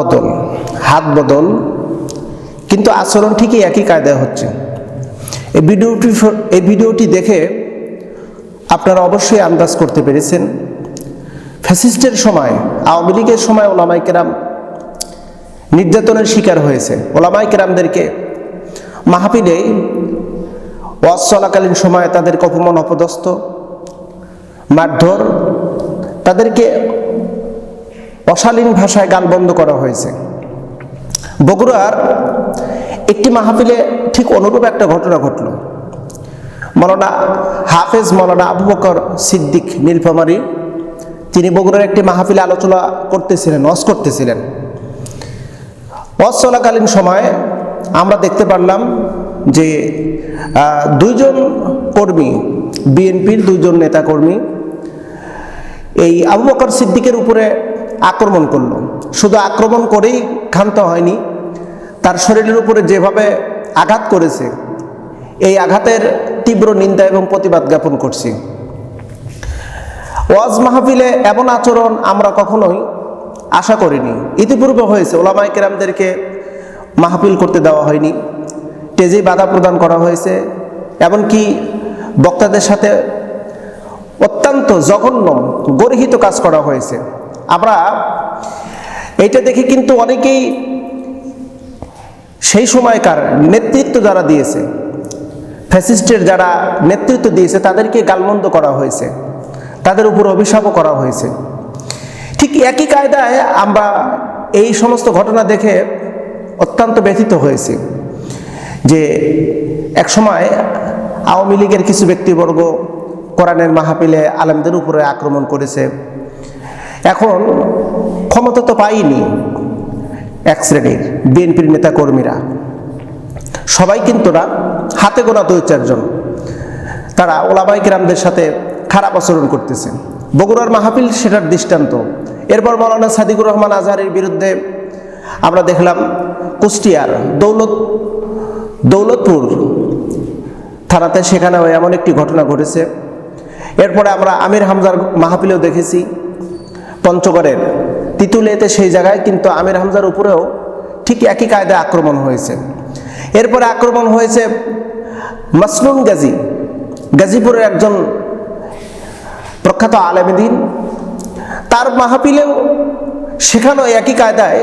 বদল, হাত বদল, কিন্তু আচরণ ঠিকই একই কায়দায় হচ্ছে। এই ভিডিওটি এই ভিডিওটি দেখে আপনারা অবশ্যই আন্দাজ করতে পেরেছেন। ফ্যাসিস্টের সময়, আওয়ামী লীগের সময় ওলামাই কেরাম নির্যাতনের শিকার হয়েছে। ওলামাই কেরামদেরকে মাহফিলে ওয়াজ চলাকালীন সময়ে তাদেরকে অপমান, অপদস্থ, মারধর, তাদেরকে অশালীন ভাষায় গান বন্ধ করা হয়েছে। বগুড়ার একটি মাহফিলে ঠিক অনুরূপ একটা ঘটনা ঘটল। মৌলানা হাফেজ মৌলানা আবু বকর সিদ্দিক নীলফামারি, তিনি বগুড়ার একটি মাহফিলে আলোচনা করতেছিলেন অস করতেছিলেন। অস চলাকালীন সময়ে আমরা দেখতে পারলাম যে দুইজন কর্মী, বিএনপির দুইজন নেতাকর্মী, এই আবু বকর সিদ্দিকের উপরে আক্রমণ করল। শুধু আক্রমণ করেই ক্ষান্ত হয়নি, তার শরীরের উপরে যেভাবে আঘাত করেছে, এই আঘাতের তীব্র নিন্দা এবং প্রতিবাদ জ্ঞাপন করছি। ওয়াজ মাহফিলে এমন আচরণ আমরা কখনোই আশা করিনি। ইতিপূর্বে হয়েছে ওলামাই কেরামদেরকে মাহফিল করতে দেওয়া হয়নি। টেজেই বাধা প্রদান করা হয়েছে, এমনকি বক্তাদের সাথে অত্যন্ত জঘন্য গর্হিত কাজ করা হয়েছে। আমরা এইটা দেখে কিন্তু অনেকেই সেই সময়কার নেতৃত্ব যারা দিয়েছে, ফ্যাসিস্টের যারা নেতৃত্ব দিয়েছে, তাদেরকে গালমন্দ করা হয়েছে, তাদের উপর অভিশাপও করা হয়েছে। ঠিক একই কায়দায় আমরা এই সমস্ত ঘটনা দেখে অত্যন্ত ব্যথিত হয়েছি যে এক সময় আওয়ামী লীগের কিছু ব্যক্তিবর্গ কোরআনের মাহফিলে আলেমদের উপরে আক্রমণ করেছে। এখন ক্ষমতা তো পাইনি এক শ্রেণির বিএনপির নেতাকর্মীরা। সবাই কিন্তু না, হাতে গোনা দুই চারজন। তারা ওলামাই গ্রামদের সাথে খারাপ আচরণ করতেছে। বগুড়ার মাহফিল সেটার দৃষ্টান্ত। এরপর মৌলানা সাদিকুর রহমান আজহারের বিরুদ্ধে আমরা দেখলাম কুষ্টিয়ার দৌলত দৌলতপুর থানাতে সেখানেও এমন একটি ঘটনা ঘটেছে। এরপরে আমরা আমির হামজার মাহফিলেও দেখেছি। পঞ্চগড়ের তিতুলেতে সেই জায়গায় কিন্তু আমির হামজার উপরেও ঠিক একই কায়দায় আক্রমণ হয়েছে। এরপরে আক্রমণ হয়েছে মাসনুন গাজী। গাজীপুরের একজন প্রখ্যাত আলেমদিন। তার মাহফিলেও সেখানেও একই কায়দায়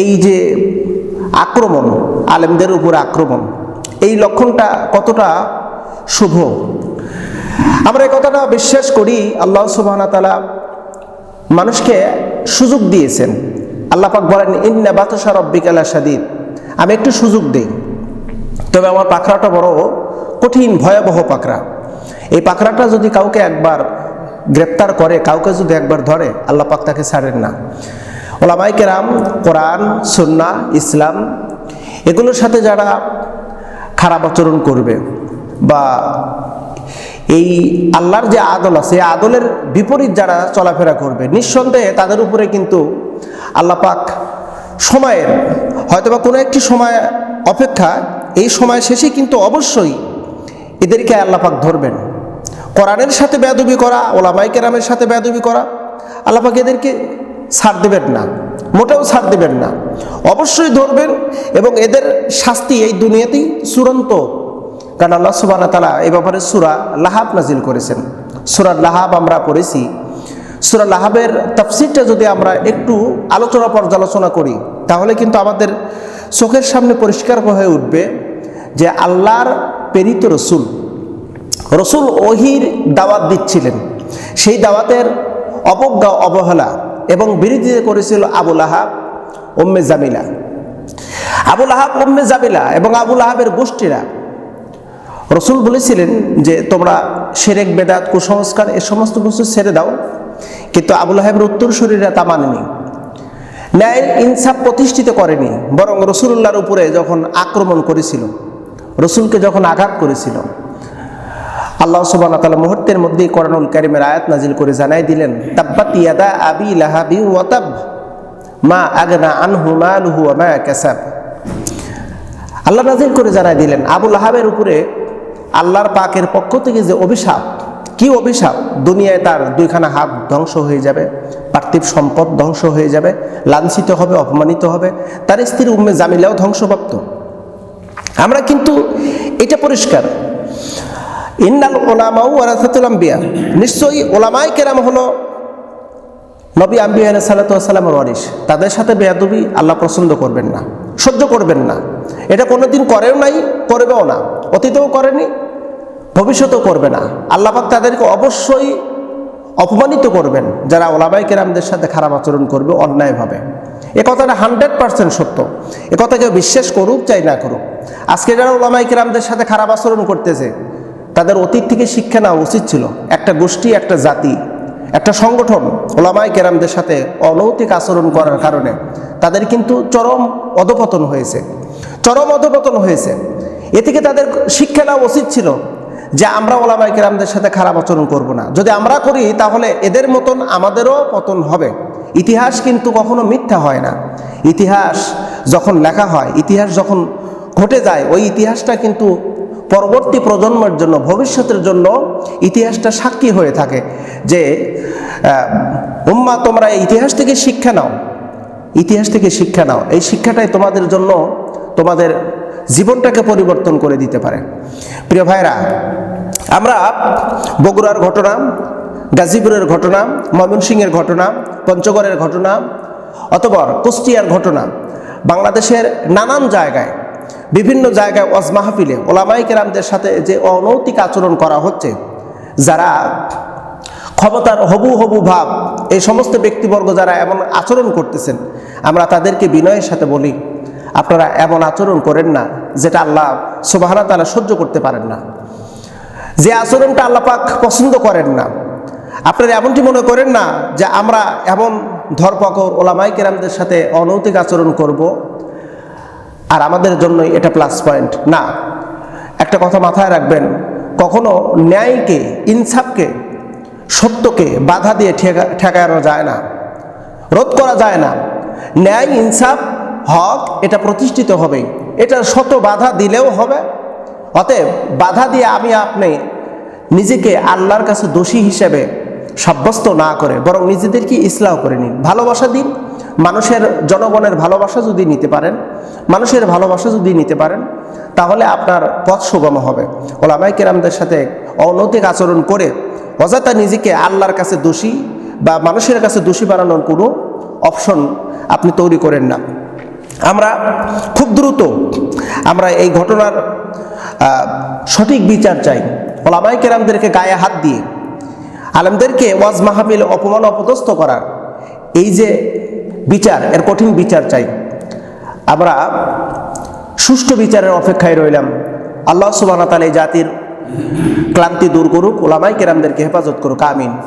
এই যে আক্রমণ, আলেমদের উপর আক্রমণ, এই লক্ষণটা কতটা শুভ? আমরা এই কথাটা বিশ্বাস করি, আল্লাহ সুবাহনা তালা মানুষকে সুযোগ দিয়েছেন। আল্লাহ পাক বলেন, ইন্না বাতসা রব্বিকালা সাদিদ আমি একটু সুযোগ দিই। তবে আমার পাখরাটা বড় কঠিন, ভয়াবহ পাকড়া। এই পাকড়াটা যদি কাউকে একবার গ্রেপ্তার করে, কাউকে যদি একবার ধরে, আল্লাহ পাক তাকে ছাড়েন না। ওলামাই কেরাম, কোরআন সুন্না ইসলাম, এগুলোর সাথে যারা খারাপ আচরণ করবে বা এই আল্লাহর যে আদল আছে, এই আদলের বিপরীত যারা চলাফেরা করবে, নিঃসন্দেহে তাদের উপরে কিন্তু আল্লাহ পাক সময়ের হয়তোবা কোনো একটি সময় অপেক্ষা, এই সময় শেষে কিন্তু অবশ্যই এদেরকে আল্লাহ পাক ধরবেন। কোরআনের সাথে বেয়াদবি করা ওলামাই কেরামের সাথে বেয়াদবি করা, আল্লাহ পাক এদেরকে ছাড় দেবেন না, মোটেও ছাড় দেবেন না। অবশ্যই ধরবেন এবং এদের শাস্তি এই দুনিয়াতেই চূড়ান্ত কারণ আল্লাহ সুবাহ তালা এই ব্যাপারে সুরা লাহাব নাজিল করেছেন। সুরা লাহাব আমরা পড়েছি। সুরা লাহাবের তফসিরটা যদি আমরা একটু আলোচনা পর্যালোচনা করি, তাহলে কিন্তু আমাদের চোখের সামনে পরিষ্কার হয়ে উঠবে যে আল্লাহর প্রেরিত রসুল রসুল ওহির দাওয়াত দিচ্ছিলেন। সেই দাওয়াতের অবজ্ঞা, অবহেলা এবং বিরোধিতা করেছিল আবুল আহাব ওম্মে জামিলা। আবুল আহাব ওম্মে জামিলা এবং আবুল আহাবের গোষ্ঠীরা রসুল বলেছিলেন যে, তোমরা সেরেক, বেদাত, কুসংস্কার, এ সমস্ত কিছু ছেড়ে দাও। কিন্তু আবুল আহাবের উত্তর শরীরা তা মানেনি। ন্যায় ইনসাফ প্রতিষ্ঠিত করেনি, বরং রসুল্লাহর উপরে যখন আক্রমণ করেছিল, রসুলকে যখন আঘাত করেছিল, আল্লাহ সুবান তালা মুহূর্তের মধ্যেই কোরআনুল কারিমের আয়াত নাজিল করে জানাই দিলেন, তাব্বাত ইয়াদা আবি লাহাবি ওয়াতাব মা আগনা আনহু মালুহু মা কাসাব। আল্লাহ নাজিল করে জানাই দিলেন আবুল আহাবের উপরে আল্লাহর পাকের পক্ষ থেকে যে অভিশাপ, কি অভিশাপ? দুনিয়ায় তার দুইখানা হাত ধ্বংস হয়ে যাবে, পার্থিব সম্পদ ধ্বংস হয়ে যাবে, লাঞ্ছিত হবে, অপমানিত হবে, তার স্ত্রী উম্মে জামিলাও ধ্বংসপ্রাপ্ত। আমরা কিন্তু এটা পরিষ্কার। ইন্নাল ওলামাউ ওয়ারাসাতুল আম্বিয়া, নিশ্চয়ই ওলামাই কেরাম হলো নবী আম্বিয়া সাল্লাতামের ওয়ারিস তাদের সাথে বেয়াদবি আল্লাহ পছন্দ করবেন না। সহ্য করবেন না। এটা কোনোদিন করেও নাই, করবেও না। অতীতেও করেনি, ভবিষ্যতেও করবে না। আল্লাপাক তাদেরকে অবশ্যই অপমানিত করবেন। যারা ওলামাই কেরামদের সাথে খারাপ আচরণ করবে, অন্যায়ভাবে। এ কথাটা হান্ড্রেড পার্সেন্ট সত্য। এ কথা কেউ বিশ্বাস করুক, চাই না করুক। আজকে যারা ওলামাই কেরামদের সাথে খারাপ আচরণ করতেছে, তাদের অতীত থেকে শিক্ষা নেওয়া উচিত ছিল। একটা গোষ্ঠী, একটা জাতি। একটা সংগঠন ওলামাই কেরামদের সাথে অনৈতিক আচরণ করার কারণে তাদের কিন্তু চরম অধপতন হয়েছে। চরম অধপতন হয়েছে। এ থেকে তাদের শিক্ষা নেওয়া উচিত ছিল যে আমরা ওলামাই কেরামদের সাথে খারাপ আচরণ করব না। যদি আমরা করি, তাহলে এদের মতন আমাদেরও পতন হবে। ইতিহাস কিন্তু কখনো মিথ্যা হয় না। ইতিহাস যখন লেখা হয়, ইতিহাস যখন ঘটে যায়, ওই ইতিহাসটা কিন্তু পরবর্তী প্রজন্মের জন্য, ভবিষ্যতের জন্য ইতিহাসটা সাক্ষী হয়ে থাকে যে উম্মা, তোমরা ইতিহাস থেকে শিক্ষা নাও। ইতিহাস থেকে শিক্ষা নাও। এই শিক্ষাটাই তোমাদের জন্য তোমাদের জীবনটাকে পরিবর্তন করে দিতে পারে। প্রিয় ভাইরা আমরা বগুড়ার ঘটনা, গাজীপুরের ঘটনা, ময়মনসিংহের ঘটনা, পঞ্চগড়ের ঘটনা অতপর কুষ্টিয়ার ঘটনা, বাংলাদেশের নানান জায়গায় বিভিন্ন জায়গায় ওয়াজ মাহফিলে ওলামাই কেরামদের সাথে যে অনৈতিক আচরণ করা হচ্ছে, যারা ক্ষমতার হবু হবু ভাব, এই সমস্ত ব্যক্তিবর্গ যারা এমন আচরণ করতেছেন, আমরা তাদেরকে বিনয়ের সাথে বলি, আপনারা এমন আচরণ করেন না যেটা আল্লাহ সুবাহানা তালা সহ্য করতে পারেন না। যে আচরণটা আল্লাহ পাক পছন্দ করেন না, আপনারা এমনটি মনে করেন না যে আমরা এমন ধরপাকড় ওলামাই কেরামদের সাথে অনৈতিক আচরণ করব আর আমাদের জন্যই এটা প্লাস পয়েন্ট না, একটা কথা মাথায় রাখবেন, কখনো ন্যায়কে, ইনসাফকে, সত্যকে বাধা দিয়ে ঠেকা, ঠেকানো যায় না, রোধ করা যায় না। ন্যায়, ইনসাফ, হক, এটা প্রতিষ্ঠিত হবে। এটা শত বাধা দিলেও হবে। অতএব বাধা দিয়ে আমি আপনি নিজেকে আল্লাহর কাছে দোষী হিসেবে সাব্যস্ত না করে, বরং নিজেদেরকে ইসলাম করে নিন। ভালোবাসা দিন মানুষের জনগণের ভালোবাসা যদি নিতে পারেন, মানুষের ভালোবাসা যদি নিতে পারেন, তাহলে আপনার পথ সুগম হবে। ওলামাই কেরামদের সাথে অনৈতিক আচরণ করে অযথা নিজেকে আল্লাহর কাছে দোষী বা মানুষের কাছে দোষী বানানোর কোনো অপশন আপনি তৈরি করেন না। আমরা খুব দ্রুত আমরা এই ঘটনার সঠিক বিচার চাই। ওলামাই কেরামদেরকে গায়ে হাত দিয়ে, আলেমদেরকে ওয়াজ মাহফিল অপমান অপদস্থ করার, এই যে বিচার, এর কঠিন বিচার চাই। আমরা সুষ্ঠু বিচারের অপেক্ষায় রইলাম। আল্লাহ সুবাহ তালে জাতির ক্লান্তি দূর করুক ওলামাই কেরামদেরকে হেফাজত করুক, আমিন।